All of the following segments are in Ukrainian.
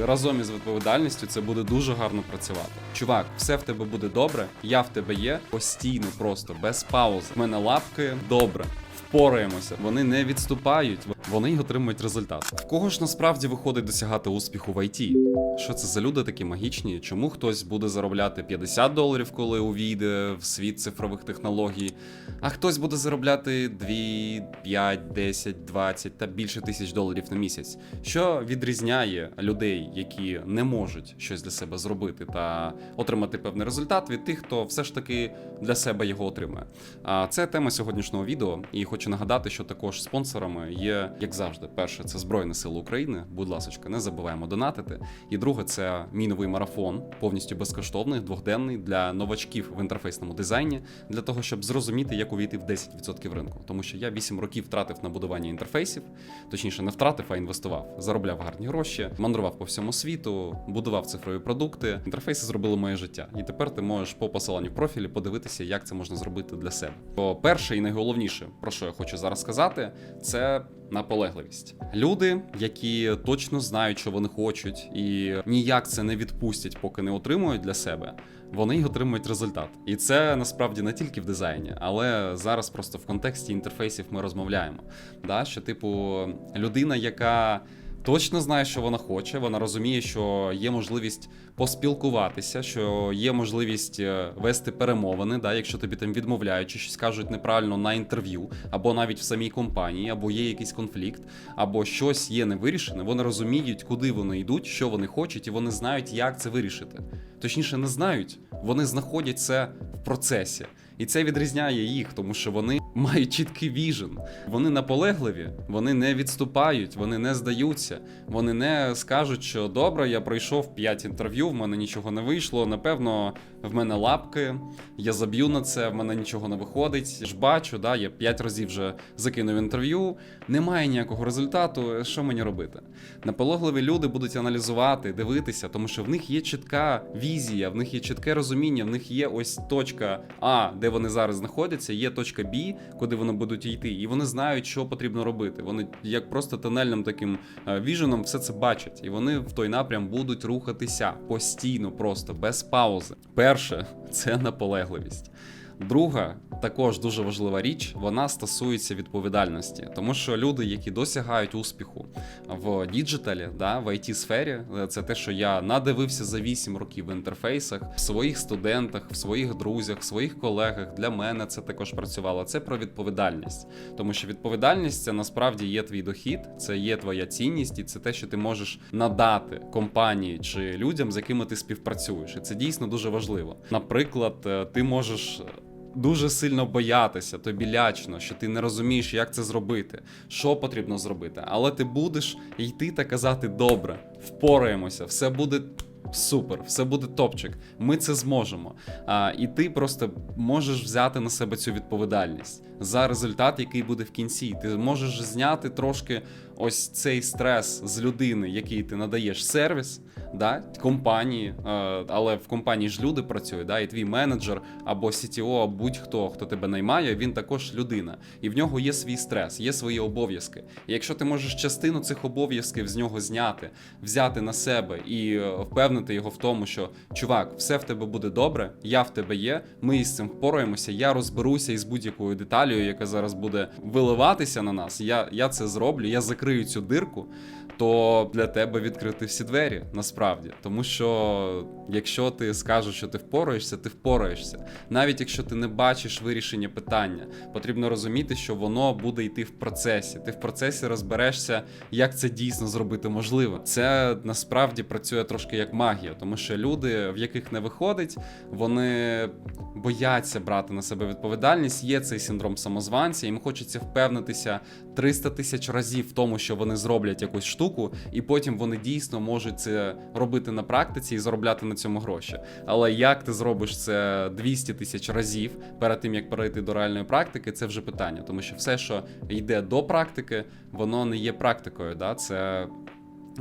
Разом із відповідальністю це буде дуже гарно працювати. Чувак, все в тебе буде добре, я в тебе є постійно, просто без паузи. В мене лапки добре. Впораємося, вони не відступають, вони й отримують результат. В кого ж насправді виходить досягати успіху в ІТ? Що це за люди такі магічні? Чому хтось буде заробляти 50 доларів, коли увійде в світ цифрових технологій, а хтось буде заробляти 2, 5, 10, 20 та більше тисяч доларів на місяць? Що відрізняє людей, які не можуть щось для себе зробити та отримати певний результат від тих, хто все ж таки для себе його отримує? А це тема сьогоднішнього відео, і хочу нагадати, що також спонсорами є, як завжди, перше це Збройні Сили України. Будь ласка, не забуваємо донатити. І друге, це мій новий марафон, повністю безкоштовний, двохденний для новачків в інтерфейсному дизайні, для того, щоб зрозуміти, як увійти в 10% ринку. Тому що я 8 років втратив на будування інтерфейсів, точніше, не втратив, а інвестував. Заробляв гарні гроші, мандрував по всьому світу, будував цифрові продукти. Інтерфейси зробили моє життя. І тепер ти можеш по посиланню в профілі подивитися, як це можна зробити для себе. Бо перше і найголовніше, про що я хочу зараз сказати, це наполегливість. Люди, які точно знають, що вони хочуть, і ніяк це не відпустять, поки не отримують для себе. Вони й отримують результат. І це насправді не тільки в дизайні, але зараз просто в контексті інтерфейсів ми розмовляємо. Да? Що, типу, людина, яка точно знає, що вона хоче, вона розуміє, що є можливість поспілкуватися, що є можливість е, вести перемовини, да, якщо тобі там відмовляють, чи щось кажуть неправильно на інтерв'ю, або навіть в самій компанії, або є якийсь конфлікт, або щось є невирішене, вони розуміють, куди вони йдуть, що вони хочуть, і вони знають, як це вирішити. Точніше, не знають, вони знаходять це в процесі. І це відрізняє їх, тому що вони мають чіткий віжен. Вони наполегливі, вони не відступають, вони не здаються, вони не скажуть, що добре, я пройшов 5 інтерв'ю, в мене нічого не вийшло. Напевно, в мене лапки, я заб'ю на це, в мене нічого не виходить. Я ж бачу, да, я 5 разів вже закинув інтерв'ю, немає ніякого результату. Що мені робити? Наполегливі люди будуть аналізувати, дивитися, тому що в них є чітка візія, в них є чітке розуміння, в них є ось точка А, де вони зараз знаходяться, є точка Б, куди вони будуть йти, і вони знають, що потрібно робити. Вони як просто тунельним таким е, віженом все це бачать, і вони в той напрям будуть рухатися постійно, просто без паузи. Перше це наполегливість. Друга, також дуже важлива річ, вона стосується відповідальності, тому що люди, які досягають успіху в діджиталі, да, в it сфері це те, що я надивився за 8 років в інтерфейсах, в своїх студентах, в своїх друзях, в своїх колегах. Для мене це також працювало. Це про відповідальність, тому що відповідальність це насправді є твій дохід, це є твоя цінність, і це те, що ти можеш надати компанії чи людям, з якими ти співпрацюєш. І це дійсно дуже важливо. Наприклад, е, ти можеш дуже сильно боятися, тобі лячно, що ти не розумієш, як це зробити, що потрібно зробити. Але ти будеш йти та казати: добре, впораємося, все буде. Супер, все буде топчик. Ми це зможемо. А, І ти просто можеш взяти на себе цю відповідальність за результат, який буде в кінці. Ти можеш зняти трошки ось цей стрес з людини, який ти надаєш сервіс, да, компанії, е, але в компанії ж люди працюють, да, і твій менеджер або CTO, або будь-хто, хто тебе наймає, він також людина. І в нього є свій стрес, є свої обов'язки. І якщо ти можеш частину цих обов'язків з нього зняти, взяти на себе і е, впевнити його в тому, що чувак, все в тебе буде добре, я в тебе є, ми із цим впораємося, я розберуся із будь-якою деталю, яка зараз буде виливатися на нас. Я, я це зроблю, я закрию цю дирку. То для тебе відкрити всі двері насправді, тому що якщо ти скажеш, що ти впораєшся, ти впораєшся. Навіть якщо ти не бачиш вирішення питання, потрібно розуміти, що воно буде йти в процесі. Ти в процесі розберешся, як це дійсно зробити можливо. Це насправді працює трошки як магія, тому що люди, в яких не виходить, вони бояться брати на себе відповідальність. Є цей синдром самозванця, їм хочеться впевнитися 300 тисяч разів в тому, що вони зроблять якусь штуку, і потім вони дійсно можуть це робити на практиці і заробляти на цьому гроші. Але як ти зробиш це 200 тисяч разів перед тим, як перейти до реальної практики, це вже питання, тому що все, що йде до практики, воно не є практикою. Да? Це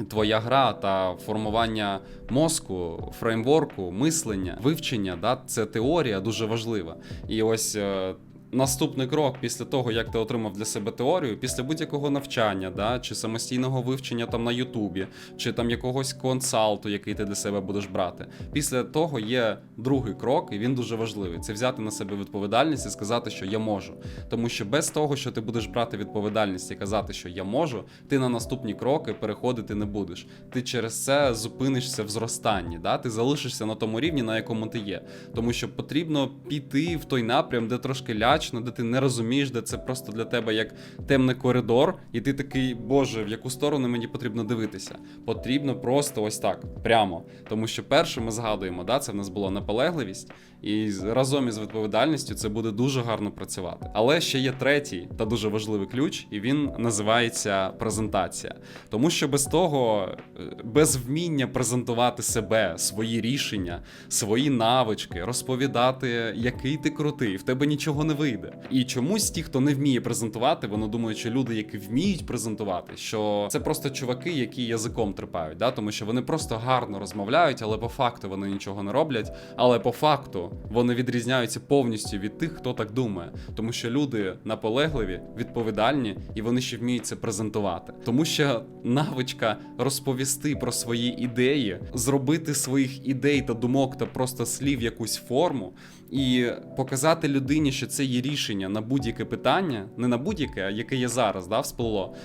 Твоя гра та формування мозку, фреймворку, мислення, вивчення, да, це теорія дуже важлива. І ось е, наступний крок після того, як ти отримав для себе теорію, після будь-якого навчання, да, чи самостійного вивчення там на Ютубі, чи там якогось консалту, який ти для себе будеш брати. Після того є другий крок, і він дуже важливий. Це взяти на себе відповідальність і сказати, що я можу. Тому що без того, що ти будеш брати відповідальність і казати, що я можу, ти на наступні кроки переходити не будеш. Ти через це зупинишся в зростанні. Да? Ти залишишся на тому рівні, на якому ти є. Тому що потрібно піти в той напрям, де трошки лячно, де ти не розумієш, де це просто для тебе як темний коридор, і ти такий, боже, в яку сторону мені потрібно дивитися. Потрібно просто ось так, прямо. Тому що перше ми згадуємо, да, це в нас була наполегливість, і разом із відповідальністю це буде дуже гарно працювати. Але ще є третій та дуже важливий ключ, і він називається презентація. Тому що без того, е, без вміння презентувати себе, свої рішення, свої навички, розповідати, який ти крутий, в тебе нічого не вийде. І чомусь ті, хто не вміє презентувати, вони думають, що люди, які вміють презентувати, що це просто чуваки, які язиком трипають, да? тому що вони просто гарно розмовляють, але по факту вони нічого не роблять. Але по факту вони відрізняються повністю від тих, хто так думає, тому що люди наполегливі, відповідальні і вони ще вміють це презентувати. Тому що навичка розповісти про свої ідеї, зробити своїх ідей та думок та просто слів якусь форму і показати людині, що це є рішення на будь-яке питання, не на будь-яке, яке є зараз, да, всплило.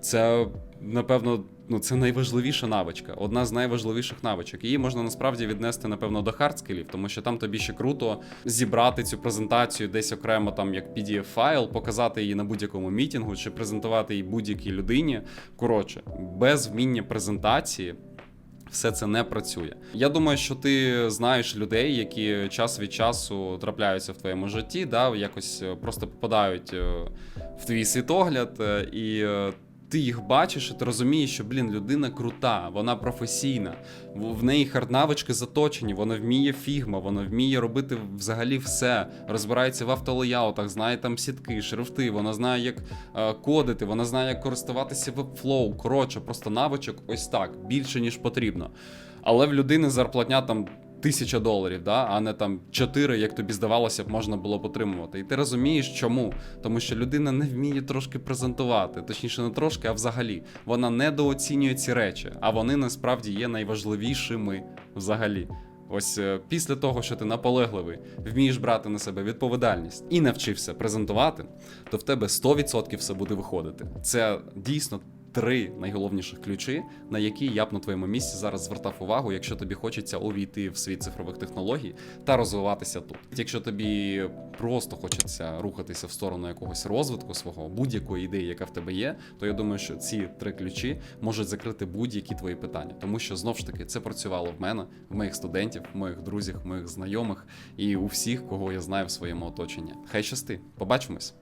Це напевно. Ну, це найважливіша навичка, одна з найважливіших навичок. Її можна насправді віднести, напевно, до хардскілів, тому що там тобі ще круто зібрати цю презентацію десь окремо, там як pdf файл, показати її на будь-якому мітінгу чи презентувати її будь-якій людині. Коротше, без вміння презентації. Все це не працює. Я думаю, що ти знаєш людей, які час від часу трапляються в твоєму житті, да, якось е, просто попадають е, в твій світогляд, е, і ти їх бачиш, і ти розумієш, що блін, людина крута, вона професійна, в неї харднавички заточені, вона вміє фігма, вона вміє робити взагалі все, розбирається в автолеяутах, знає там сітки, шрифти, вона знає, як е, кодити, вона знає, як користуватися Webflow. Коротше, просто навичок ось так, більше ніж потрібно. Але в людини зарплатня там. Тисяча доларів, да? а не там чотири, як тобі здавалося б, можна було б отримувати. І ти розумієш, чому? Тому що людина не вміє трошки презентувати, точніше, не трошки, а взагалі. Вона недооцінює ці речі, а вони насправді є найважливішими взагалі. Ось е, після того, що ти наполегливий, вмієш брати на себе відповідальність і навчився презентувати, то в тебе 100% все буде виходити. Це дійсно три найголовніших ключі, на які я б на твоєму місці зараз звертав увагу, якщо тобі хочеться увійти в світ цифрових технологій та розвиватися тут. Якщо тобі просто хочеться рухатися в сторону якогось розвитку свого будь-якої ідеї, яка в тебе є, то я думаю, що ці три ключі можуть закрити будь-які твої питання, тому що знов ж таки це працювало в мене, в моїх студентів, в моїх друзів, в моїх знайомих і у всіх, кого я знаю в своєму оточенні. Хай щасти, побачимось.